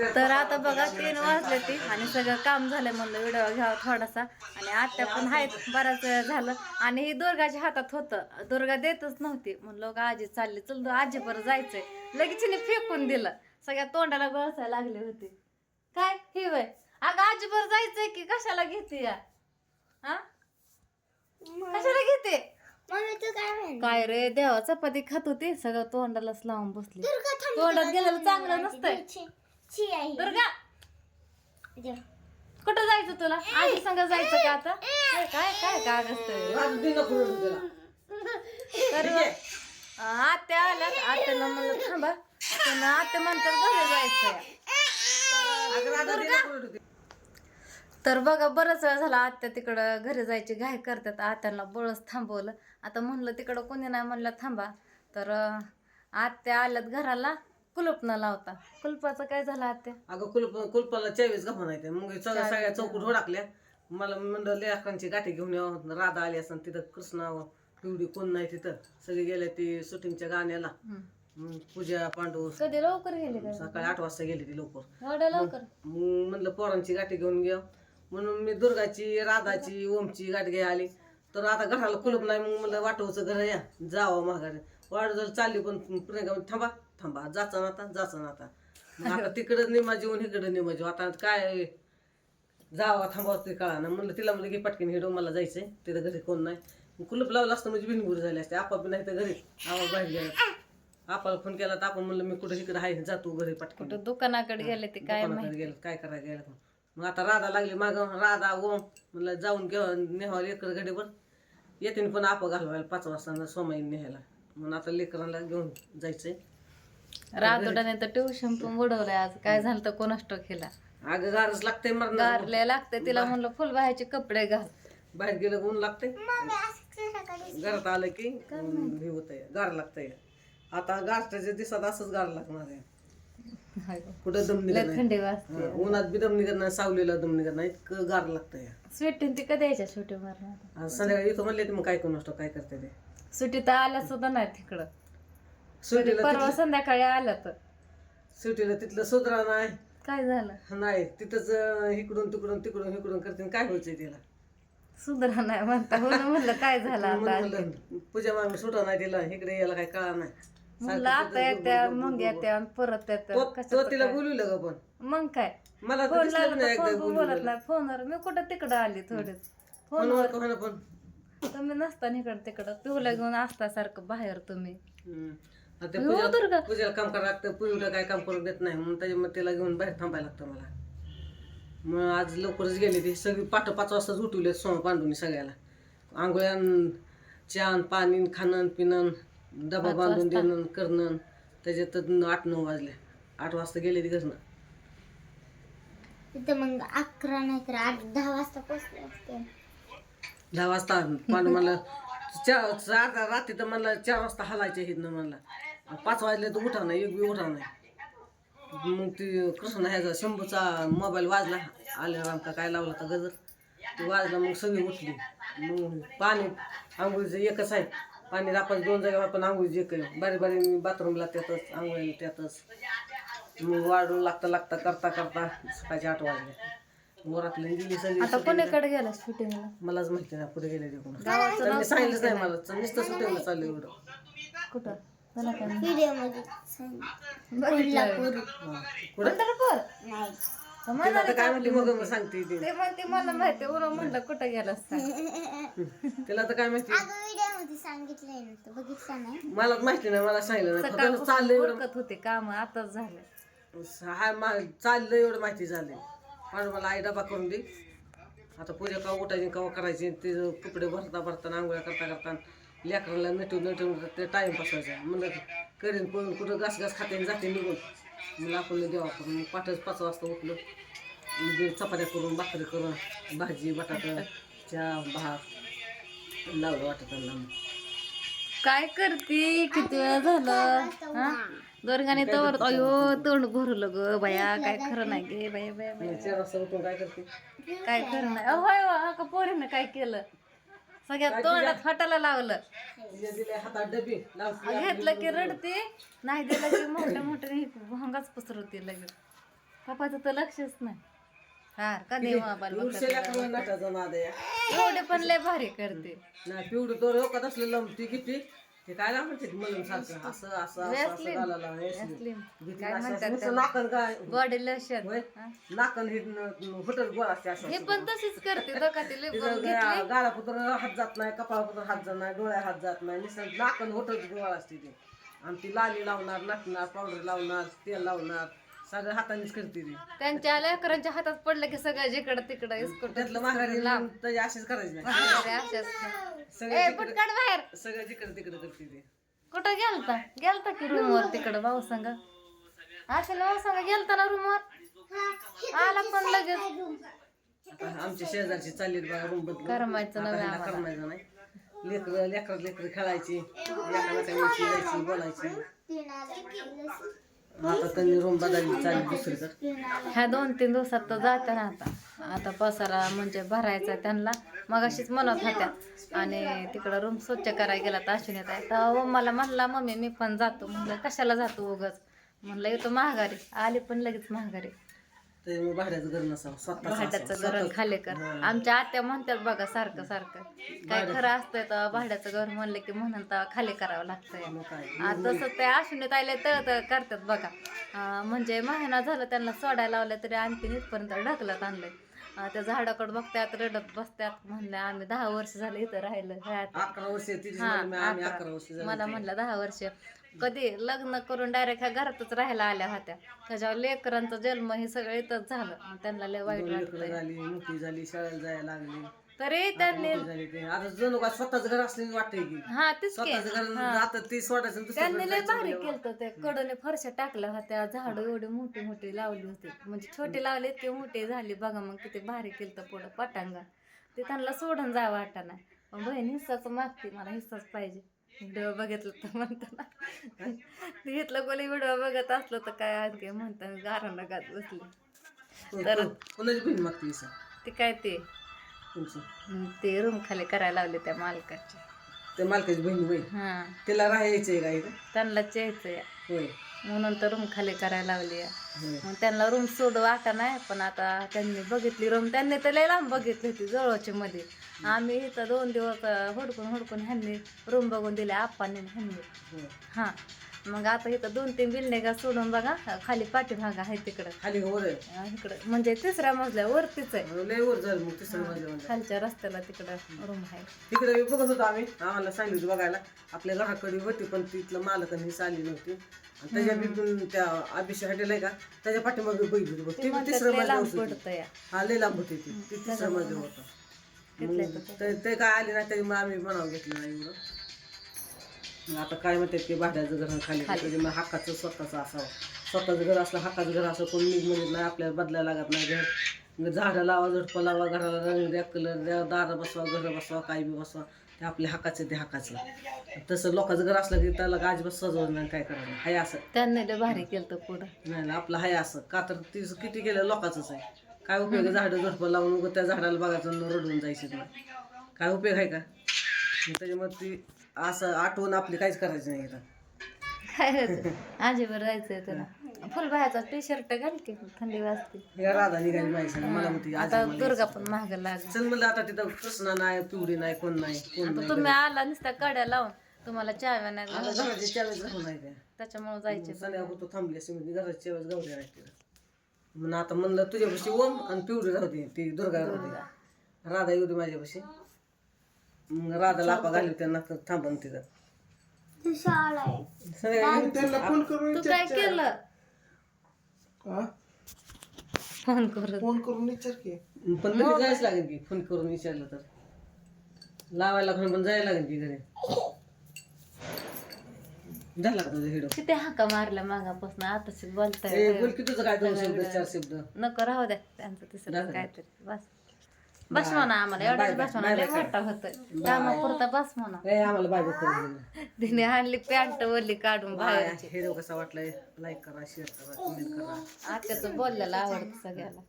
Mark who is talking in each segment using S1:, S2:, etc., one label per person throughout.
S1: तर आता बघा तीन वाजले ती आणि सगळं काम झालंय म्हणलं व्हिडिओ घ्यावा थोडासा. आणि आत्या पण आहेत बराच वेळ झालं. आणि ही दुर्गाच्या हातात होतं. दुर्गा देतच नव्हती. म्हणलं का आजी चालली. चल आजी बरं जायचंय. लगेच हिने फेकून दिलं. सगळ्या तोंडाला गळसायला लागली होती. काय? ही वय? अगं आजी बरं जायचंय की? कशाला घेते या? हा कशाला घेते?
S2: काय
S1: रे देवा चपाती खात होती. सगळं तोंडालाच लावून बसली. तोंडात गेलेलं चांगलं नसतंय.
S2: छी आहे.
S1: दुर्गा. कुठं जायचं तुला? आजी संग जायचं का आता? काय काय काय काय असतं
S3: त्याला.
S1: तर अं, आत्या आल्यात. आत्याला म्हणलं थांबा पण आत्या म्हणतात घरी
S3: अगं ते.
S1: तर बघा बरंच वेळ झाला आत्या तिकडं घरी जायची घाई करतात. आत्याला बळच थांबवलं. आता म्हणलं तिकडं कोणी नाही म्हणलं थांबा. तर अं, आत्या आल्यात घराला. कुलूप न लावता. कुलपाचं काय झालं आत्या?
S3: अगं कुलप कुलपाला चावीस गप्पा नाही मग सगळ्या सगळ्या चौकट होडाकल्या मला म्हणलं लेकरांची गाठी घेऊन यावं राधा आली असं तिथं कृष्णा पिवडी कोण नाही तिथं. सगळे गेले ते शूटिंगच्या गाण्याला. मग पूजा पांडू
S1: कधी लवकर गेले का?
S3: सकाळी आठ वाजता गेली ती लवकर.
S1: एवढ्या लवकर?
S3: मग म्हणलं पोरांची गाठी घेऊन घ्या म्हणून मी दुर्गाची राधाची ओमची गाठ घ्या आली. तर आता घराला कुलूप नाही मग म्हणलं वाटवचं घर या. जावं माघारी. वाट जर चालली पण प्रियंका थांबा. थांबा जाचा ना आता जाचा ना आता मग आता तिकडं निमा जेवून इकडं निमा जेवू आता काय? जावा थांबा ते कळा ना म्हणलं तिला म्हणलं की पटकन हिडो मला जायचंय. तिथं घरी कोण नाही. मग कुलूप लावलं असतं म्हणजे बिनबुरी झाली असते. आपा बी नाही तर घरी. आवाज बाहेर गेला. आपाला फोन केला तर आपण म्हणलं मी कुठं इकडं आहे? जातो घरी पटकन.
S1: कुठं? दुकानाकडे गेले ते काय
S3: दुकानाकडे गेलं काय करायला गेलं मग आता राधा लागली माग. राधा ओम. म्हणलं जाऊन घेऊन नेहावं लेकर गडीवर येते पण आप घालवायला पाच वाजता सोमाईन नेहायला. म्हणून आता लेकरांना घेऊन जायचंय.
S1: रातोडाने तर ट्युशन पण बुडवलंय आज. काय झालं तर कोणाष्ट केला
S3: अगं गारच लागतंय मरण
S1: गारले लागते तिला म्हणलं फुलबाह्याचे कपडे घाल.
S3: बाहेर गेलं ऊन लागते
S2: मम्मी असं सकाळी
S3: घरात आलं की हे होतंय. गार लागतंय. आता गारठ्याच्या दिवसात असंच गार लागणार आहे. कुठं दम निघत
S1: लय
S3: नाही.
S1: थंडी वाजते.
S3: हा, उन्हात बी दम निघत नाही सावलीला दम निघत नाही. इतकं गार लागतंय.
S1: सुट्टी ती कधी यायच्या? सुट्टी मारणार
S3: आज संध्याकाळी येतो म्हणले मग काय कोण असतो काय करते ते?
S1: सुट्टी तर आल्या सुद्धा नाही तिकडं.
S3: सुट्टीला
S1: परवा संध्याकाळी आल्या तर.
S3: सुट्टीला तिथलं सुधरा नाही.
S1: काय झालं?
S3: नाही तिथंच अं, इकडून तिकडून तिकडून इकडून करते काय व्हायचंय तिला?
S1: सुधरा नाही म्हणता. हो ना म्हणलं काय झालं आता?
S3: म्हणलं पूजा मामी सुटा नाही तिला इकडे यायला काय कळा नाही.
S1: म्हणलं आता येत्या मग येत्या आणि परत येत्या.
S3: तो- तो
S1: कशाचं
S3: तिला
S1: काय?
S3: बोलवलं का पण.
S1: मग काय?
S3: मला तर
S1: फोन
S3: दिसलं
S1: लागला
S3: नाही
S1: तर
S3: एकदा
S1: फोन बोलत
S3: बोलवलं
S1: नाही. फोनवर मी कुठं तिकडं आली थोडीच?
S3: फोनवर होईना पण?
S1: तुम्ही नसता इकडं तिकडं. पिहूला घेऊन असता सारखं बाहेर तुम्ही.
S3: हम्म.
S1: हो,
S3: पूजा. पूजेला काम करावं लागतं पूजेला काय काम करून देत नाही म्हणून त्याच्यामुळे तिला घेऊन बाहेर थांबायला लागतं मला. मग आज लवकरच गेले ते. सगळी पाठ पाच वाजताच उठवले सोम पांडूनी सगळ्याला. आंघोळ्यान चान पाणी खाणं पिणं डबा
S1: पाच
S3: बांधून
S1: वाजता?
S3: देणं करणं. त्याच्यात आठ नऊ वाजले. आठ वाजता गेले ती घरनं.
S2: तिथं मग अकरा नाही तर आठ दहा वाजता पोचले असते
S3: दहा वाजता. पांडू म्हणलं चार रात्री तर म्हणलं चार वाजता हलायचे हिथनं म्हणलं. पाच वाजले तर उठा नाही एक बी उठा नाही. मग ती कृष्ण ह्याचा शंभूचा मोबाईल वाजला. आले राम का काय लावला तर गजर? ते वाजला मग सगळी उठली. मग पाणी आंघोळीचं एकच आहे. पाणी रापायचं दोन जागा पण आंघोळीचं एक बारी बारी बाथरूमला त्यातच आंघोळीला त्यातच. मग वाढून लागता लागता करता करता सकाळचे आठ वाजले. वरातली गेली सगळी
S1: आता कोणीकडे गेला शूटिंगला
S3: मलाच माहिती नाही कुठे गेले ते कोण. सांगितलंच नाही मला नुसतं सुटेल चाललं एवढं.
S1: कुठं? काय पंढरपूर
S2: नाही.
S3: आता काय मग मग सांगते ती.
S1: ते म्हणते मला माहिती उरा म्हणलं कुठं गेला
S3: तिला तर काय माहिती?
S2: अगं व्हिडिओमध्ये सांगितलंय ना तू. बघितलं नाही?
S3: मला माहिती नाही मला सांगितलं नाही. फक्त
S1: सकाळपासून
S3: चाललंय एवढं.
S1: होते काम आताच झालं.
S3: हा मा- चाललंय एवढं माहिती झालंय. पण मला आई डबा करून दे. आता पूजा का उठायची कवा करायची ते कपडे भरता भरताना आंघोळ्या करता करता लेकरांना नटून नटून ते टाइम पासायचा म्हणलं करीन पळून कुठं घास घास खाते जाते निघून. मला आपण देवा करून. मग पाठच पाच वाजता उठलो. मग ते चपात्या करून भाकरी करून भाजी बटाटा चहा भात लावलं वाटत
S1: काय करते? किती वेळ झालं? हा? दोरगाने तवर अयो तोंड भरलं ग बाया. काय खरं नाही गे बाया बाया
S3: काय करते?
S1: काय खरं नाही. अहो, का पोरीनं काय केलं? सगळ्या तोंडात फाटायला लावलं.
S3: हातात डबी
S1: घेतलं की रडते. नाही दिलं की मोठ्या मोठ्याने भोंगाच पसरवते लगेच. पप्पाचं तर लक्षच नाही. हा
S3: नाद आहे.
S1: एवढे पण लय भारी करते.
S3: नाही पिवडं तो लोकात असलं लंबती किती ते काय म्हणते मलम सारखं. असं असं असं असं
S1: Vaseline.
S3: घालायला Vaseline.
S1: Vaseline.
S3: घेतली
S1: काय
S3: असं-
S1: म्हणतात
S3: असं नुसतं
S1: त्याला?
S3: नाकन काय?
S1: बॉडी लोशन
S3: होय? नाकन हे होटल गोळा असते असं
S1: हे पण तशीच करते घेतली.
S3: गालापुत्र हात जात नाही कपाळापुत्र हात जात नाही डोळ्या हात जात नाही. नुसतं नाकन होटल गोळा असते ती. आणि ती लाली लावणार नटणार पावडर लावणार तेल लावणार. सगळं हातानेच करते ती.
S1: त्यांच्या लेकरांच्या हातात पडलं की सगळं जिकडं तिकडं
S3: त्यातलं माघारी तरी अशीच करायची नाही. सगळं
S1: पटकन बाहेर.
S3: सगळं जिकडे तिकडे करते ती.
S1: कुठं गेलता? गेलता की रूम वर तिकडं भाऊ संग? असेल भाऊ संग गेलता ना रूम वर? आला पण लगेच.
S3: आता आमच्या शेजारची चालली बघा रूम बदलून.
S1: करमायचं
S3: आता
S1: नव्हे
S3: ह्याला
S1: आम्हाला.
S3: करमायचं नाही. लेकर लेकर लेकर खेळायची यायची बोलायची.
S2: तीन आले
S3: आता त्यांनी रूम बदलली चालली दुसरीकडे
S1: ह्या दोन तीन दिवसात तर जात्या ना आता. आता पसारा म्हणजे भरायचा त्यांना. मग अशीच म्हणत होत्या. आणि तिकडं रूम स्वच्छ करायला गेला तर अश्विनी येत आहे तर मला म्हणला मम्मी मी पण जातो. म्हणलं कशाला जातो उगच? म्हणलं येतो महागारी आली पण लगेच महागारी
S3: भाड्याचं घर नसावं
S1: भाड्याचं घर खाली कर. आमच्या आत्या म्हणतात बघा सारखं सारखं. काय खरं असतंय तर भाड्याचं घर म्हणलं की म्हणून तर खाली करावं लागतंय. आ, तसं ते अश्विनीत आले तळ करतात बघा. आ, म्हणजे महिना झाला त्यांना सोडायला लावलं तरी आणखी इथपर्यंत ढकलत आणलंय. त्या झाडाकडे बघतात रडत बसतात म्हणलं आम्ही दहा वर्ष झाले इथं राहिलं
S3: अकरा वर्ष
S1: मला म्हणलं दहा वर्ष. कधी लग्न करून डायरेक्ट ह्या घरातच राहायला आल्या होत्या. त्याच्यावर लेकरांचा जन्म हे सगळं इथंच झालं. त्यांना लय वाईट
S3: मोठी झाली शाळेला जायला लागली.
S1: तरी त्यांनी
S3: ते. आता जणू का स्वतःच घर असले वाटतंय की.
S1: हा तेच की.
S3: स्वतःच घर आता ती सोडायचं आणि
S1: त्यांनी
S3: दुसरीकडे
S1: लय
S3: जायचं
S1: भारी
S3: म्हणल्यावर.
S1: केलं ते. कडने फरशा टाकल्या होत्या झाड एवढी मोठी मोठी लावली होती. म्हणजे छोटी लावली इतकी मोठी झाली. बघा मग किती भारी केलं पुढं पटांगण. ते त्यांना सोडून जा वाटा नाही पण बहीण हिस्साच मागते मला हिस्साच पाहिजे. व्हिडिओ बघितलं तर म्हणतं ना घेतलं कोणी व्हिडिओ बघत असलं तर काय आणखी म्हणतात गारांना गात बसली. तर-
S3: कोण- कोणाची बहीण मागते?
S1: ते काय ते?
S3: तुमची?
S1: ते रूम खाली करायला लावले त्या मालकाचे.
S3: त्या मालकाची बहीण होय?
S1: हा.
S3: तिला राहायचंय का इथं?
S1: त्यांना यायचं
S3: होय.
S1: म्हणून तर रूम खाली करायला लावली आहे.
S3: होय
S1: मग त्यांना रूम सोड वाटा नाही पण आता त्यांनी बघितली रूम त्यांनी तर लय लांब बघितली होती जवळची मध्ये. आम्ही इथं दोन दिवस हुडकून हुडकून ह्यांनी रूम बघून दिले आप्पांनी ह्यांनी.
S3: होय.
S1: हां. मग आता इथं दोन तीन बिल्डिंगा सोडून बघा. खाली पाठीभाग आहे तिकडं.
S3: खाली वर
S1: इकडं. म्हणजे तिसऱ्या मजल्या वरतीच आहे.
S3: वर झालं मग तिसरं माझ्या म्हणजे.
S1: खालच्या रस्त्याला तिकडं रूम आहे.
S3: तिकडे बघत होतो आम्ही आम्हाला सांगितलं बघायला. आपल्या घराकडे होती पण तिथलं मालकांनी चालली नव्हती. त्याच्या त्या अभिषेक हॉटेल आहे का त्याच्या पाठीमागे बघितली होती बघ.
S1: ते म्हणतात
S3: तिसरं माझ्या होती हा लय लांब होती ती. ती तिसरं माझं होतं. मग ते. ते काय आले नाही तरी मग आम्ही म्हणावं घेतलं नाही मग आता काय म्हणतात की भाड्याचं घर खाली. म्हणजे मग हक्काचं स्वतःचं असावं. स्वतःचं घर असलं हक्काचं घर असं कोण नीट म्हणत नाही आपल्याला बदलायला लागत नाही घर. मग झाडं लावा झडपं लावा घराला रंग द्या कलर द्या दारं बसवा घरं बसवा काही बी बसवा. आपल्या हक्काचं ते हक्काचं. तसं लोकांचं घर असलं की त्याला अजिबात सजवलं नाही काय करायला हाय असं.
S1: त्यांनी लय भारी केलं पुढं
S3: नाही ना आपलं हाय असं. का तर ती किती केलं लोकांचंच आहे. काय उपयोग झाडं झडपं लावून उगं त्या झाडाला बघायचं आणि रडून जायचं नाही काय उपयोग आहे का? त्याच्यामुळे ती असं आठवण आपली काहीच करायची नाही इथं.
S1: काय आजीवर जायचंय तुला फुलबायाचा टी शर्ट घाल की थंडी वाजते.
S3: हे राधा निघाली. मला आजी
S1: आता दुर्गा पण महाग लागली.
S3: चल म्हणलं आता तिथं कृष्णा नाही पिवडी नाही कोण नाही कोण
S1: आता
S3: नाही
S1: तुम्ही आला नुसत्या कड्या लावून तुम्हाला चहा नाही
S3: आता घराची चावीच राहून नाही काय.
S1: त्याच्यामुळे जायचे
S3: सण्या होतो थांबली अशी म्हणजे घराची चावीच गावली नाही तिला म्हणून आता म्हणलं तुझ्यापाशी ओम आणि पिवडी राहू दे ती दुर्गा राहू दे. राधा येऊ दे माझ्यापाशी. मग राधा लापा घाली त्यांना थांबून तिथं.
S2: तू
S1: काय केलं? फोन करून.
S4: फोन करून विचार की.
S3: पण तरी जायच लागेल की फोन करून विचारलं तर. लावायला लागून पण जायला लागेल की घरी. झाला का तुझा हिडो
S1: किती हाका मारल्या मागापासून आताच बोलताय.
S3: बोल की तुझं काय दोन शब्द चार शब्द.
S1: नको राहू द्या त्यांचं तिसरं काहीतरी. बस. बस म्हणा आम्हाला. एवढाच बस म्हणा. लय मोठा होतोय. कामापुरता बस म्हणा.
S3: ए आम्हाला बाय करून
S1: तिने आणली पॅन्ट वरली काढून बाहेर
S3: कसा वाटलाय? लाईक करा शेअर करा कमेंट करा.
S1: आत्याचं बोललेलं आवडतं सगळ्याला.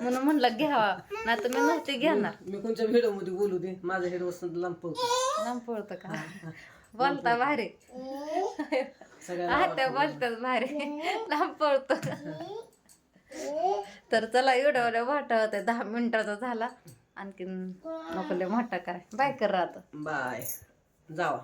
S1: म्हणून म्हणलं घ्यावा. नाही तर मी नव्हती घेणार.
S3: मी कोणत्या व्हिडिओमध्ये बोलू दे? माझा हेड वसंत लांब पळतो.
S1: का? बोलता भारी.
S3: सगळ्या
S1: आत्या बोलतात भारी. लांब पळतो. तर चला एवढ्या वाटा होतं दहा मिनिटाचा झाला. आणखीन नको लय मोठा काय बाय कर राहत.
S3: बाय. जावा.